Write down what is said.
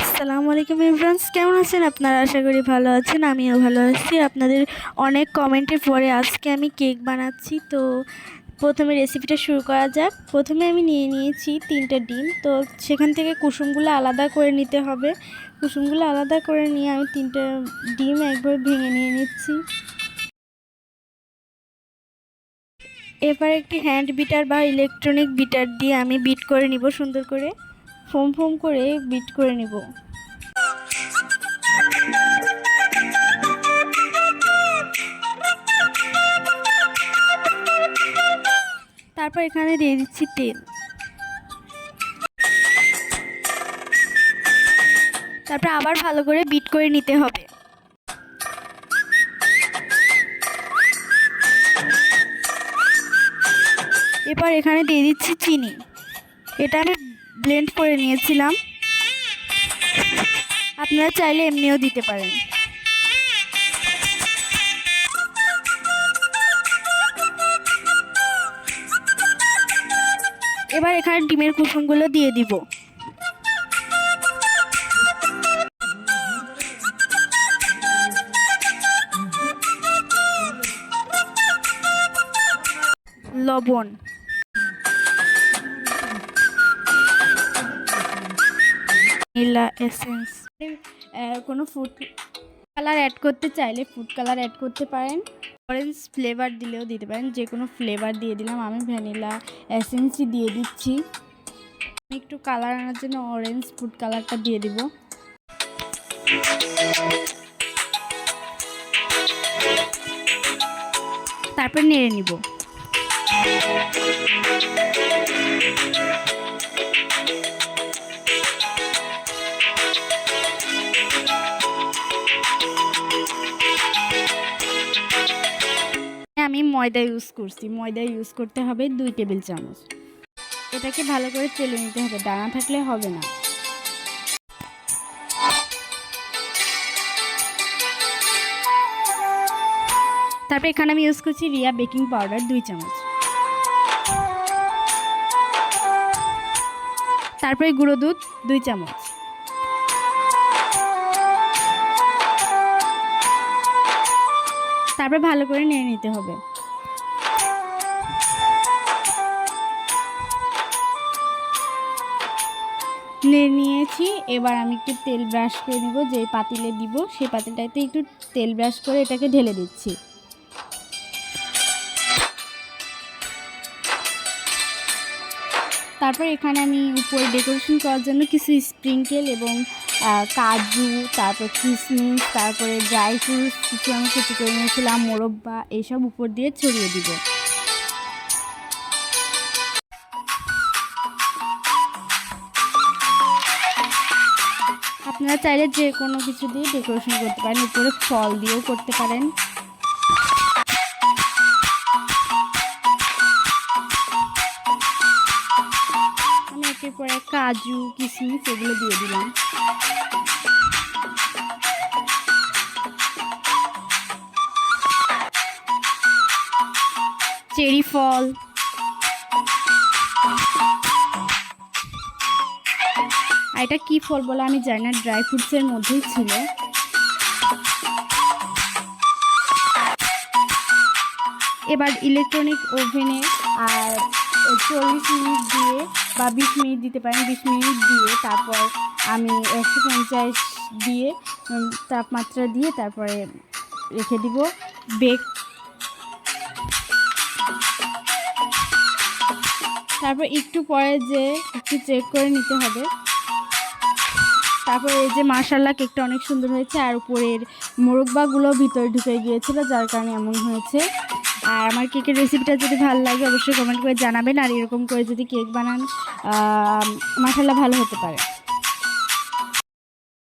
আসসালামু আলাইকুম ইমরানস, কেমন আছেন? আপনারা আশা করি ভালো আছেন, আমিও ভালো আছি। আপনাদের অনেক কমেন্টের পরে আজকে আমি কেক বানাচ্ছি। তো প্রথমে রেসিপিটা শুরু করা যাক। প্রথমে আমি নিয়ে নিয়েছি তিনটে ডিম। তো সেখান থেকে কুসুমগুলো আলাদা করে নিতে হবে। কুসুমগুলো আলাদা করে নিয়ে আমি তিনটে ডিম একবার ভেঙে নিয়ে নিচ্ছি। এবার একটি হ্যান্ড বিটার বা ইলেকট্রনিক বিটার দিয়ে আমি বিট করে নিব সুন্দর করে। ফোম ফোম করে বিট করে নিব। তারপর এখানে দিয়ে দিচ্ছি তেল। তারপর আবার ভালো করে বিট করে নিতে হবে। এরপর এখানে দিয়ে দিচ্ছি চিনি। এটা আমি ব্লেন্ড করে নিয়েছিলাম। আপনারা চাইলে এমনিও দিতে পারেন। এবার এখানে ডিমের কুসুমগুলো দিয়ে দিব। লবণ। ভ্যানিলা এসেন্স কোনো ফুড কালার অ্যাড করতে চাইলে ফুড কালার অ্যাড করতে পারেন। অরেঞ্জ ফ্লেভার দিলেও দিতে পারেন। যে কোনো ফ্লেভার দিয়ে দিলাম, আমি ভ্যানিলা এসেন্সই দিয়ে দিচ্ছি। আমি একটু কালার আনার জন্য অরেঞ্জ ফুড কালারটা দিয়ে দিব। তারপর নেড়ে নিব। আমি ময়দা ইউজ করছি। ময়দা ইউজ করতে হবে দুই টেবিল চামচ। এটাকে ভালো করে চেলে নিতে হবে, দানা থাকলে হবে না। তারপর এখানে আমি ইউজ করছি রিয়া বেকিং পাউডার দুই চামচ। তারপরে গুঁড়ো দুধ দুই চামচ। তারপর ভালো করে নিয়ে নিতে হবে। নিয়ে নিয়েছি, এবার আমি একটু তেল ব্রাশ করে নিব যে পাতিলে দিব, সেই পাতিলটাতে একটু তেল ব্রাশ করে এটাকে ঢেলে দিচ্ছি। তারপর এখানে আমি উপরে ডেকোরেশন করার জন্য কিছু স্প্রিঙ্কেল এবং কাজু, তারপর কিশমিশ তারপরে ড্রাই ফ্রুটস কিছু আমি কুচি করে নিয়েছিলাম, মোরব্বা এইসব উপর দিয়ে ছড়িয়ে দিব। আপনারা চাইলে যে কোনো কিছু দিয়ে ডেকোরেশন করতে পারেন, উপরে ফল দিয়েও করতে পারেন। কাজু কিশমিশ এগুলো দিয়ে দিলাম। চেরি ফল। আর এটা কি ফল বলে আমি জানি না, ড্রাই ফ্রুটসের মধ্যেই ছিল। এবার ইলেকট্রনিক ওভেনে আর চল্লিশ মিনিট দিয়ে বা বিশ মিনিট দিতে পারেন, বিশ মিনিট দিয়ে তারপর আমি একশো পঞ্চাশ দিয়ে তাপমাত্রা দিয়ে তারপরে রেখে দিব বেক। তারপর একটু পরে যে একটু চেক করে নিতে হবে। তারপর এই যে মার্শাল্লাহ কেকটা অনেক সুন্দর হয়েছে আর উপরের মোরব্বাগুলো ভিতরে ঢুকে গিয়েছিল, যার কারণে এমন হয়েছে। আর আমার কেকের রেসিপিটা যদি ভালো লাগে, অবশ্যই কমেন্ট করে জানাবেন। আর এরকম করে যদি কেক বানান মার্শাল্লাহ ভালো হতে পারে।